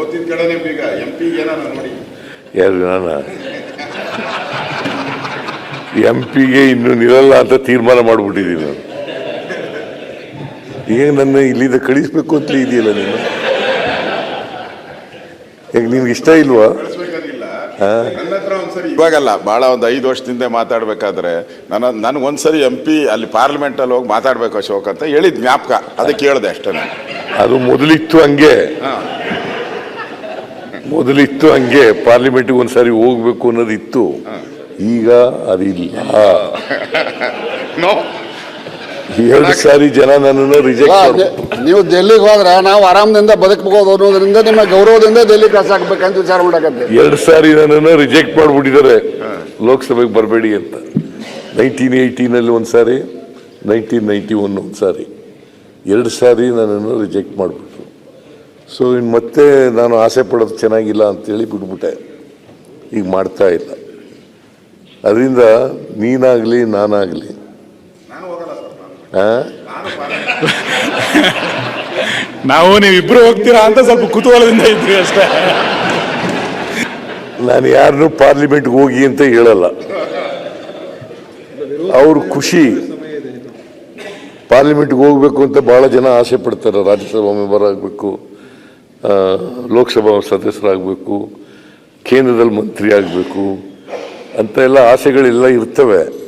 ಸೋತಿದ ಕಡೆನೇ ಈಗ ಎಂ ನೋಡಿ. ಯಾರು ನಾನು ಎಂ ಪಿಗೆ ಇನ್ನು ನಿಲ್ಲಲ್ಲ ಅಂತ ತೀರ್ಮಾನ ಮಾಡಿಬಿಟ್ಟಿದ್ದೀನಿ ನಾನು. ಈಗ ನನ್ನ ಇಲ್ಲಿಂದ ಕಳಿಸ್ಬೇಕು ಅಂತಲೇ ಇದೆಯಲ್ಲ ನೀನು? ಈಗ ನಿನ್ಗೆ ಇಷ್ಟ ಇಲ್ವಾ? ಇವಾಗಲ್ಲ ಭಾಳ ಒಂದು ಐದು ವರ್ಷದಿಂದ ಮಾತಾಡ್ಬೇಕಾದ್ರೆ ನನ್ನ ನನಗೆ ಒಂದ್ಸರಿ ಎಂ ಪಿ ಅಲ್ಲಿ ಪಾರ್ಲಿಮೆಂಟ್ ಅಲ್ಲಿ ಹೋಗಿ ಮಾತಾಡ್ಬೇಕು ಅಶೋಕ್ ಅಂತ ಹೇಳಿದ್ ಜ್ಞಾಪಕ. ಅದಕ್ಕೆ ಕೇಳಿದೆ ಅಷ್ಟೇ ನಾನು. ಅದು ಮೊದಲಿತ್ತು ಹಂಗೆ. ಮೊದಲಿತ್ತು ಹಂಗೆ ಪಾರ್ಲಿಮೆಂಟ್ಗೆ ಒಂದ್ಸರಿ ಹೋಗ್ಬೇಕು ಅನ್ನೋದು ಇತ್ತು ಈಗ ಅದಿಲ್ಲ. ನೋ ಎರಡು ಸಾರಿ ಜನ ನನ್ನನ್ನು ರಿಜೆಕ್ಟ್ ನೀವು ಡೆಲ್ಲಿಗೆ ಹೋದ್ರೆ ನಾವು ಆರಾಮದಿಂದ ಬದುಕಬಹುದು ಅನ್ನೋದ್ರಿಂದ ನಿಮ್ಮ ಗೌರವದಿಂದ ಡೆಲ್ಲಿ ಅಂತ ವಿಚಾರ ಮಾಡಕತ್ತೆ ಎರಡು ಸಾರಿ ನನ್ನನ್ನು ರಿಜೆಕ್ಟ್ ಮಾಡ್ಬಿಟ್ಟಿದ್ದಾರೆ. ಲೋಕಸಭೆಗೆ ಬರಬೇಡಿ ಅಂತ. ನೈನ್ಟೀನ್ ಏಯ್ಟೀನಲ್ಲಿ ಒಂದ್ಸಾರಿ ನೈನ್ಟೀನ್ ನೈಂಟಿ ಒನ್ ಒಂದ್ಸಾರಿ. ಎರಡು ಸಾರಿ ನನ್ನನ್ನು ರಿಜೆಕ್ಟ್ ಮಾಡಿಬಿಟ್ರು. ಸೊ ಇನ್ನು ಮತ್ತೆ ನಾನು ಆಸೆ ಪಡೋದು ಚೆನ್ನಾಗಿಲ್ಲ ಅಂತೇಳಿ ಬಿಟ್ಬಿಟ್ಟೆ. ಈಗ ಮಾಡ್ತಾ ಇಲ್ಲ. ಅದರಿಂದ ನೀನಾಗಲಿ ನಾನಾಗಲಿ. ನಾನು ಹೋಗಲ್ಲ ಸರ್ ನಾನು. ನಾವು ನೀವಿಬ್ರು ಹೋಗ್ತೀರಾ ಅಂತ ಸ್ವಲ್ಪ ಕುತೂಹಲದಿಂದ ಇದ್ವಿ ಅಷ್ಟೇ. ನಾನು ಯಾರನ್ನು ಪಾರ್ಲಿಮೆಂಟ್ಗೆ ಹೋಗಿ ಅಂತ ಹೇಳಲ್ಲ. ಅವ್ರ ಖುಷಿ. ಪಾರ್ಲಿಮೆಂಟ್ಗೆ ಹೋಗ್ಬೇಕು ಅಂತ ಬಹಳ ಜನ ಆಸೆ ಪಡ್ತಾರೆ. ರಾಜ್ಯಸಭಾ ಮೆಂಬರ್ ಆಗಬೇಕು. ಲೋಕಸಭಾ ಸದಸ್ಯರಾಗಬೇಕು ಕೇಂದ್ರದಲ್ಲಿ ಮಂತ್ರಿ ಆಗಬೇಕು ಅಂತ ಎಲ್ಲ ಆಸೆಗಳೆಲ್ಲ ಇರ್ತವೆ.